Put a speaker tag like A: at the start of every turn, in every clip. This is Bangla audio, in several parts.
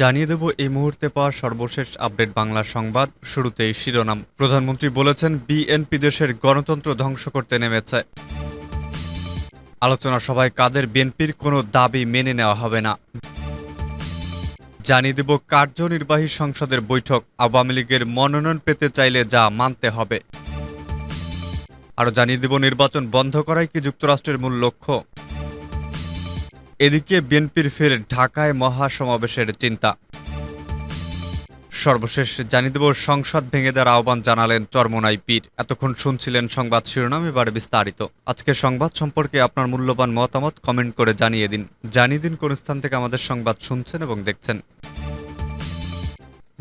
A: জানিয়ে দেব এই মুহূর্তে পাওয়া সর্বশেষ আপডেট বাংলা সংবাদ শুরুতেই শিরোনাম প্রধানমন্ত্রী বলেছেন বিএনপি দেশের গণতন্ত্র ধ্বংস করতে নেমেছে আলোচনা সভায় কাদের বিএনপির কোনো দাবি মেনে নেওয়া হবে না জানিয়ে দেব কার্যনির্বাহী সংসদের বৈঠক আওয়ামী লীগের মনোনয়ন পেতে চাইলে যা মানতে হবে আরও জানিয়ে দেব নির্বাচন বন্ধ করাই কি যুক্তরাষ্ট্রের মূল লক্ষ্য এদিকে বিএনপির ফের ঢাকায় মহাসমাবেশের চিন্তা সর্বশেষ জানিয়ে দেব সংসদ ভেঙে দেওয়ার আহ্বান জানালেন চরমোনাই পীর এতক্ষণ শুনছিলেন সংবাদ শিরোনাম এবার বিস্তারিত আজকের সংবাদ সম্পর্কে আপনার মূল্যবান মতামত কমেন্ট করে জানিয়ে দিন জানিয়ে দিন কোন স্থান থেকে আমাদের সংবাদ শুনছেন এবং দেখছেন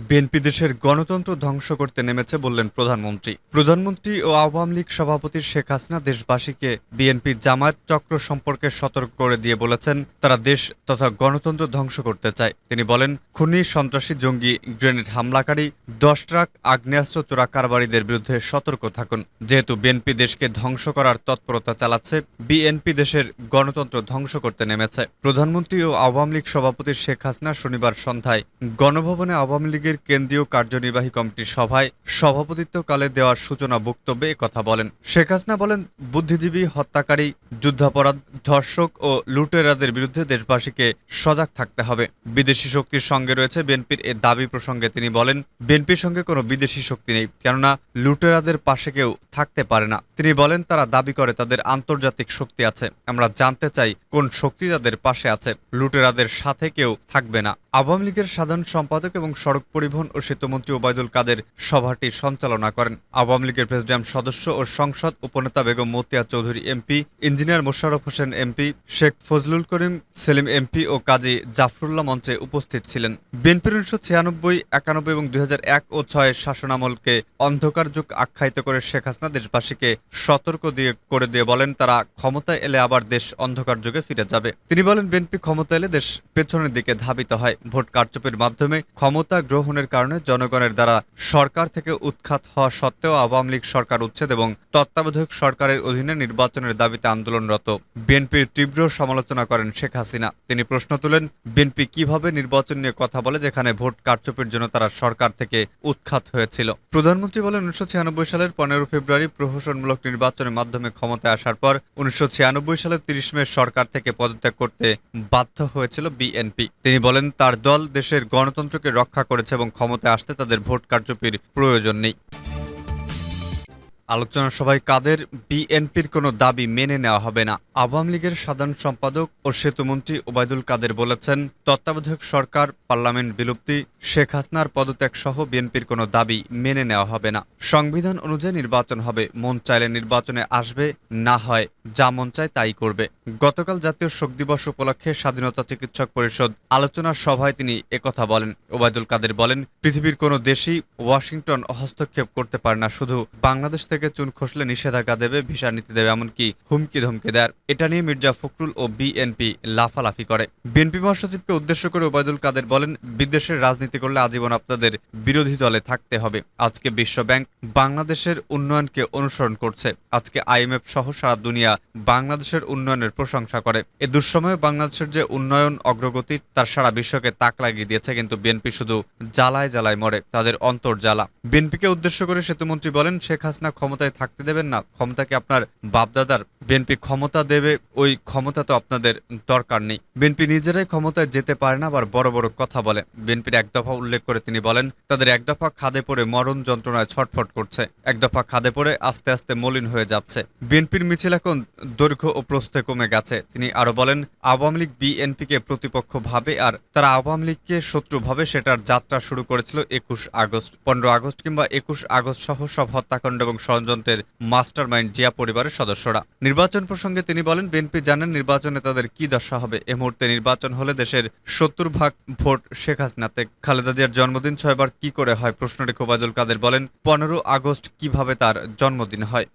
A: বিএনপি দেশের গণতন্ত্র ধ্বংস করতে নেমেছে বললেন প্রধানমন্ত্রী প্রধানমন্ত্রী ও আওয়ামী লীগ সভাপতি শেখ হাসিনা দেশবাসীকে বিএনপি জামায়াত চক্র সম্পর্কে সতর্ক করে দিয়ে বলেছেন তারা দেশ তথা গণতন্ত্র ধ্বংস করতে চায় তিনি বলেন খুনি সন্ত্রাসী জঙ্গি গ্রেনেড হামলাকারী দশ ট্রাক আগ্নেয়াস্ত্র চোরা কারবারীদের বিরুদ্ধে সতর্ক থাকুন যেহেতু বিএনপি দেশকে ধ্বংস করার তৎপরতা চালাচ্ছে বিএনপি দেশের গণতন্ত্র ধ্বংস করতে নেমেছে প্রধানমন্ত্রী ও আওয়ামী লীগ সভাপতি শেখ হাসিনা শনিবার সন্ধ্যায় গণভবনে আওয়ামী লীগ লীগের কেন্দ্রীয় কার্যনির্বাহী কমিটির সভায় সভাপতিত্বকালে দেওয়ার সূচনা বক্তব্যে কথা বলেন শেখ হাসিনা বলেন বুদ্ধিজীবী হত্যাকারী যুদ্ধাপরাধ ধর্ষক ও লুটেরাদের বিরুদ্ধে দেশবাসীকে সজাগ থাকতে হবে বিদেশি শক্তির সঙ্গে রয়েছে বিএনপির এ দাবি প্রসঙ্গে তিনি বলেন বিএনপির সঙ্গে কোনো বিদেশি শক্তি নেই কেননা লুটেরাদের পাশে কেউ থাকতে পারে না তিনি বলেন তারা দাবি করে তাদের আন্তর্জাতিক শক্তি আছে আমরা জানতে চাই কোন শক্তি তাদের পাশে আছে লুটেরাদের সাথে কেউ থাকবে না আওয়ামী লীগের সাধারণ সম্পাদক এবং সড়ক পরিবহন ও সেতুমন্ত্রী ওবায়দুল কাদের সভাটি সঞ্চালনা করেন আওয়ামী লীগের প্রেসিডেন্ট সদস্য ও সংসদ উপনেতা Begum Matia Chowdhury MP engineer Mosharraf Hossain MP Sheikh Fazlul Karim Selim MP ও কাজী জাফরুল্লাহ মঞ্চে উপস্থিত ছিলেন বিএনপির উনিশশো ছিয়ানব্বই একানব্বই এবং দুই এক ও ছয়ের শাসনামলকে অন্ধকার যুগ আখ্যায়িত করে শেখ হাসিনা দেশবাসীকে সতর্ক দিয়ে করে দিয়ে বলেন তারা ক্ষমতায় এলে আবার দেশ অন্ধকার যুগে ফিরে যাবে তিনি বলেন বিএনপি ক্ষমতা এলে দেশ পেছনের দিকে ধাবিত হয় ভোট কারচুপির মাধ্যমে ক্ষমতা গ্রহণ গ্রহণের কারণে জনগণের দ্বারা সরকার থেকে উৎখাত হওয়া সত্ত্বেও আওয়ামী লীগ সরকার উচ্ছেদ এবং তত্ত্বাবধায়ক সরকারের অধীনে নির্বাচনের দাবিতে আন্দোলনরত বিএনপির তীব্র সমালোচনা করেন শেখ হাসিনা তিনি প্রশ্ন তোলেন বিএনপি কিভাবে নির্বাচন নিয়ে কথা বলে যেখানে ভোট কারচুপির জন্য তারা সরকার থেকে উৎখাত হয়েছিল প্রধানমন্ত্রী বলেন উনিশশো সালের পনেরো ফেব্রুয়ারি প্রহসনমূলক নির্বাচনের মাধ্যমে ক্ষমতায় আসার পর উনিশশো সালের তিরিশ মে সরকার থেকে পদত্যাগ করতে বাধ্য হয়েছিল বিএনপি তিনি বলেন তার দল দেশের গণতন্ত্রকে রক্ষা করেছে এবং ক্ষমতায় আসতে তাদের ভোট কারচুপির প্রয়োজন নেই আলোচনা সভায় কাদের বিএনপির কোনো দাবি মেনে নেওয়া হবে না আওয়ামী লীগের সাধারণ সম্পাদক ও সেতুমন্ত্রী ওবায়দুল কাদের বলেছেন তত্ত্বাবধায়ক সরকার পার্লামেন্ট বিলুপ্তি শেখ হাসনার পদত্যাগ সহ বিএনপির কোনো দাবি মেনে নেওয়া হবে না সংবিধান অনুযায়ী নির্বাচন হবে মন চাইলে নির্বাচনে আসবে না হয় যা মন চায় তাই করবে গতকাল জাতীয় শোক দিবস উপলক্ষে স্বাধীনতা চিকিৎসক পরিষদ আলোচনা সভায় তিনি একথা বলেন ওবায়দুল কাদের বলেন পৃথিবীর কোনো দেশই ওয়াশিংটন হস্তক্ষেপ করতে পারে না শুধু বাংলাদেশ থেকে থেকে চুন খসলে নিষেধাজ্ঞা দেবে ভিসা নীতি দেবে এমনকি হুমকি ধমকি দেয় এটা নিয়ে মির্জা ফখরুল ও বিএনপি লাফালাফি করে বিএনপি মহাসচিবকে উদ্দেশ্য করে ওবায়দুল কাদের বলেন বিদেশের রাজনীতি করলে আজীবন আপনাদের বিরোধী দলে থাকতে হবে আজকে বিশ্বব্যাংক বাংলাদেশের উন্নয়নকে অনুসরণ করছে আজকে আইএমএফ সহ সারা দুনিয়া বাংলাদেশের উন্নয়নের প্রশংসা করে এ দুঃসময়ে বাংলাদেশের যে উন্নয়ন অগ্রগতি তার সারা বিশ্বকে তাক লাগিয়ে দিয়েছে কিন্তু বিএনপি শুধু জ্বালায় জ্বালায় মরে তাদের অন্তর জ্বালা বিএনপিকে উদ্দেশ্য করে সেতুমন্ত্রী বলেন শেখ হাসিনা ক্ষমতা ক্ষমতায় থাকতে দেবেন না ক্ষমতাকে আপনার বাপদাদার বিএনপি ক্ষমতা দেবে ওই ক্ষমতা তো আপনাদের দরকার নেই বিএনপি নিজেরাই ক্ষমতায় যেতে পারে না আবার বড় বড় কথা বলে বিএনপির এক দফা উল্লেখ করে তিনি বলেন তাদের এক দফা খাদে পড়ে মরণ যন্ত্রণায় ছটফট করছে এক দফা খাদে পড়ে আস্তে আস্তে মলিন হয়ে যাচ্ছে বিএনপির মিছিল এখন দৈর্ঘ্য ও প্রস্তে কমে গেছে তিনি আরো বলেন আওয়ামী লীগ বিএনপিকে প্রতিপক্ষ ভাবে আর তারা আওয়ামী লীগকে শত্রু ভাবে সেটার যাত্রা শুরু করেছিল একুশ আগস্ট পনেরো আগস্ট কিংবা একুশ আগস্ট সহ সব হত্যাকাণ্ড এবং ষড়যন্ত্রের মাস্টার মাইন্ড জিয়া পরিবারের সদস্যরা নির্বাচন প্রসঙ্গে তিনি বলেন বিএনপি জানেন নির্বাচনে তাদের কি দশা হবে এ মুহূর্তে নির্বাচন হলে দেশের সত্তর ভাগ ভোট শেখ হাসিনাতে খালেদা জিয়ার জন্মদিন ছয়বার কি করে হয় প্রশ্নটি কোবাদুল কাদের বলেন পনেরো আগস্ট কিভাবে তার জন্মদিন হয়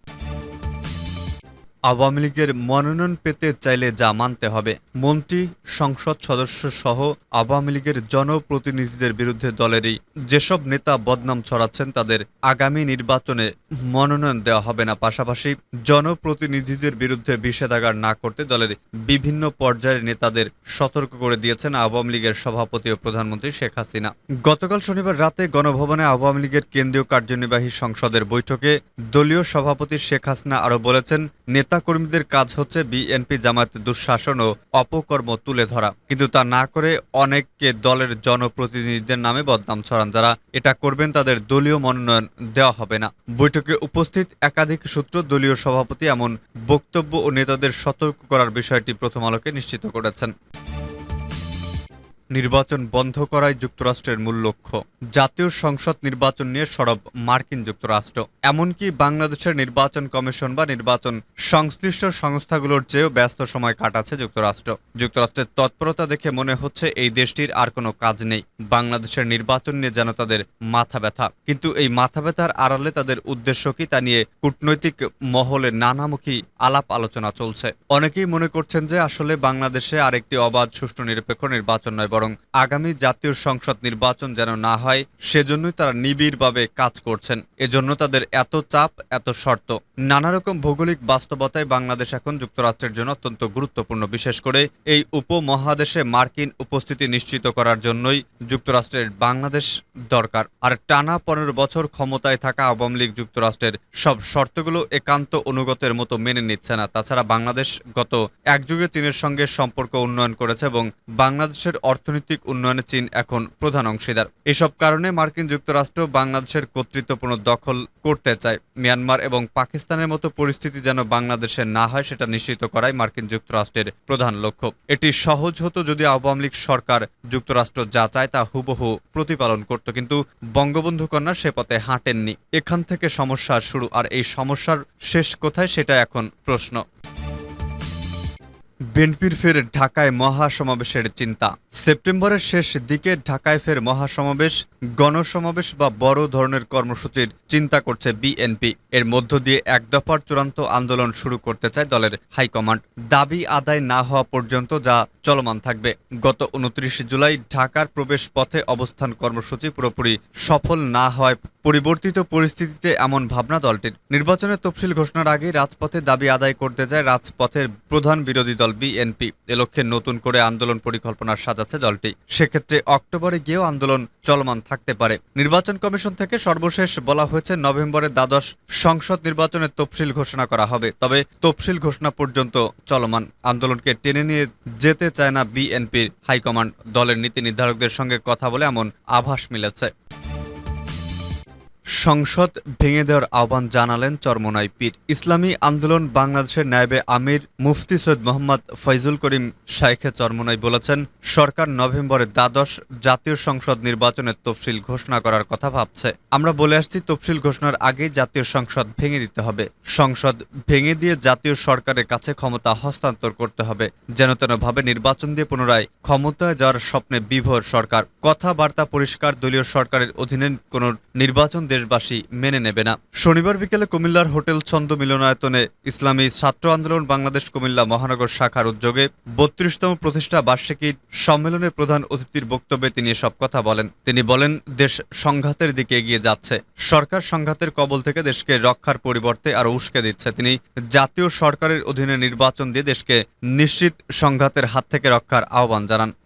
A: আওয়ামী লীগের মনোনয়ন পেতে চাইলে যা মানতে হবে মন্ত্রী সংসদ সদস্য সহ আওয়ামী লীগের জনপ্রতিনিধিদের বিরুদ্ধে দলেরই যেসব নেতা বদনাম ছড়াচ্ছেন তাদের আগামী নির্বাচনে মনোনয়ন দেওয়া হবে না পাশাপাশি জনপ্রতিনিধিদের বিরুদ্ধে বিষেধাগার না করতে দলের বিভিন্ন পর্যায়ের নেতাদের সতর্ক করে দিয়েছেন আওয়ামী লীগের সভাপতি ও প্রধানমন্ত্রী শেখ হাসিনা গতকাল শনিবার রাতে গণভবনে আওয়ামী লীগের কেন্দ্রীয় কার্যনির্বাহী সংসদের বৈঠকে দলীয় সভাপতি শেখ হাসিনা আরও বলেছেন নেতা কর্মীদের কাজ হচ্ছে বিএনপি জামায়াতের দুঃশাসন ও অপকর্ম তুলে ধরা কিন্তু তা না করে অনেককে দলের জনপ্রতিনিধিদের নামে বদনাম ছড়ান যারা এটা করবেন তাদের দলীয় মনোনয়ন দেওয়া হবে না বৈঠকে উপস্থিত একাধিক সূত্র দলীয় সভাপতি এমন বক্তব্য ও নেতাদের সতর্ক করার বিষয়টি প্রথম আলোকে নিশ্চিত করেছেন নির্বাচন বন্ধ করাই যুক্তরাষ্ট্রের মূল লক্ষ্য জাতীয় সংসদ নির্বাচন নিয়ে সরব মার্কিন যুক্তরাষ্ট্র এমনকি বাংলাদেশের নির্বাচন কমিশন বা নির্বাচন সংশ্লিষ্ট সংস্থাগুলোর চেয়েও ব্যস্ত সময় কাটাচ্ছে যুক্তরাষ্ট্র যুক্তরাষ্ট্রের তৎপরতা দেখে মনে হচ্ছে এই দেশটির আর কোনো কাজ নেই বাংলাদেশের নির্বাচন নিয়ে যেন তাদের মাথা ব্যথা কিন্তু এই মাথা ব্যথার আড়ালে তাদের উদ্দেশ্য কি তা নিয়ে কূটনৈতিক মহলে নানামুখী আলাপ আলোচনা চলছে অনেকেই মনে করছেন যে আসলে বাংলাদেশে আরেকটি অবাধ সুষ্ঠু নিরপেক্ষ নির্বাচন নয় বরং আগামী জাতীয় সংসদ নির্বাচন যেন না হয় সেজন্যই তারা নিবিড়ভাবে কাজ করছেন এজন্য তাদের এত চাপ এত শর্ত নানা রকম ভৌগোলিক বাস্তবতায় বাংলাদেশ এখন যুক্তরাষ্ট্রের জন্য অত্যন্ত গুরুত্বপূর্ণ বিশেষ করে এই উপমহাদেশে মার্কিন উপস্থিতি নিশ্চিত করার জন্যই যুক্তরাষ্ট্রের বাংলাদেশ দরকার আর টানা পনেরো বছর ক্ষমতায় থাকা আওয়ামী লীগ যুক্তরাষ্ট্রের সব শর্তগুলো একান্ত অনুগতের মতো মেনে নিচ্ছে না তাছাড়া বাংলাদেশ গত এক যুগে চীনের সঙ্গে সম্পর্ক উন্নয়ন করেছে এবং বাংলাদেশের অর্থ অর্থনৈতিক উন্নয়নে চীন এখন প্রধান অংশীদার এসব কারণে মার্কিন যুক্তরাষ্ট্র বাংলাদেশের কর্তৃত্ব দখল করতে চায় মিয়ানমার এবং পাকিস্তানের মতো পরিস্থিতি যেন বাংলাদেশে না হয় সেটা নিশ্চিত করাই মার্কিন যুক্তরাষ্ট্রের প্রধান লক্ষ্য এটি সহজ হতো যদি আওয়ামী লীগ সরকার যুক্তরাষ্ট্র যা চায় তা হুবহু প্রতিপালন করত কিন্তু বঙ্গবন্ধু কন্যা সে পথে হাঁটেননি এখান থেকে সমস্যার শুরু আর এই সমস্যার শেষ কোথায় সেটা এখন প্রশ্ন বিএনপির ফের ঢাকায় মহাসমাবেশের চিন্তা সেপ্টেম্বরের শেষ দিকে ঢাকায় ফের মহাসমাবেশ গণসমাবেশ বা বড় ধরনের কর্মসূচির চিন্তা করছে বিএনপি এর মধ্য দিয়ে এক দফার চূড়ান্ত আন্দোলন শুরু করতে চায় দলের হাইকমান্ড দাবি আদায় না হওয়া পর্যন্ত যা চলমান থাকবে গত উনত্রিশ জুলাই ঢাকার প্রবেশ পথে অবস্থান কর্মসূচি পুরোপুরি সফল না হওয়ায় পরিবর্তিত পরিস্থিতিতে এমন ভাবনা দলটির নির্বাচনের তফসিল ঘোষণার আগে রাজপথে দাবি আদায় করতে যায় রাজপথের প্রধান বিরোধী দল দল বিএনপি এ লক্ষ্যে নতুন করে আন্দোলন পরিকল্পনা সাজাচ্ছে দলটি সেক্ষেত্রে অক্টোবরে গিয়েও আন্দোলন চলমান থাকতে পারে নির্বাচন কমিশন থেকে সর্বশেষ বলা হয়েছে নভেম্বরে দ্বাদশ সংসদ নির্বাচনের তফসিল ঘোষণা করা হবে তবে তফসিল ঘোষণা পর্যন্ত চলমান আন্দোলনকে টেনে নিয়ে যেতে চায় না বিএনপির হাইকমান্ড দলের নীতি নির্ধারকদের সঙ্গে কথা বলে এমন আভাস মিলেছে সংসদ ভেঙে দেওয়ার আহ্বান জানালেন চরমনাই পীর ইসলামী আন্দোলন বাংলাদেশের ন্যায়বে আমির মুফতি সৈয়দ মোহাম্মদ ফৈজুল করিম শাইখে চরমনাই বলেছেন সরকার নভেম্বরে দ্বাদশ জাতীয় সংসদ নির্বাচনের তফসিল ঘোষণা করার কথা ভাবছে আমরা বলে আসছি তফসিল ঘোষণার আগে জাতীয় সংসদ ভেঙে দিতে হবে সংসদ ভেঙে দিয়ে জাতীয় সরকারের কাছে ক্ষমতা হস্তান্তর করতে হবে যেন তেনভাবে নির্বাচন দিয়ে পুনরায় ক্ষমতায় যাওয়ার স্বপ্নে বিভোর সরকার কথাবার্তা পরিষ্কার দলীয় সরকারের অধীনে কোন নির্বাচন দেশবাসী মেনে নেবে না শনিবার বিকেলে কুমিল্লার হোটেল ছন্দ মিলনায়তনে ইসলামী ছাত্র আন্দোলন বাংলাদেশ কুমিল্লা মহানগর শাখার উদ্যোগে বত্রিশতম প্রতিষ্ঠা বার্ষিকী সম্মেলনে প্রধান অতিথির বক্তব্যে তিনি সব কথা বলেন তিনি বলেন দেশ সংঘাতের দিকে এগিয়ে যাচ্ছে সরকার সংঘাতের কবল থেকে দেশকে রক্ষার পরিবর্তে আরও উস্কে দিচ্ছে তিনি জাতীয় সরকারের অধীনে নির্বাচন দিয়ে দেশকে নিশ্চিত সংঘাতের হাত থেকে রক্ষার আহ্বান জানান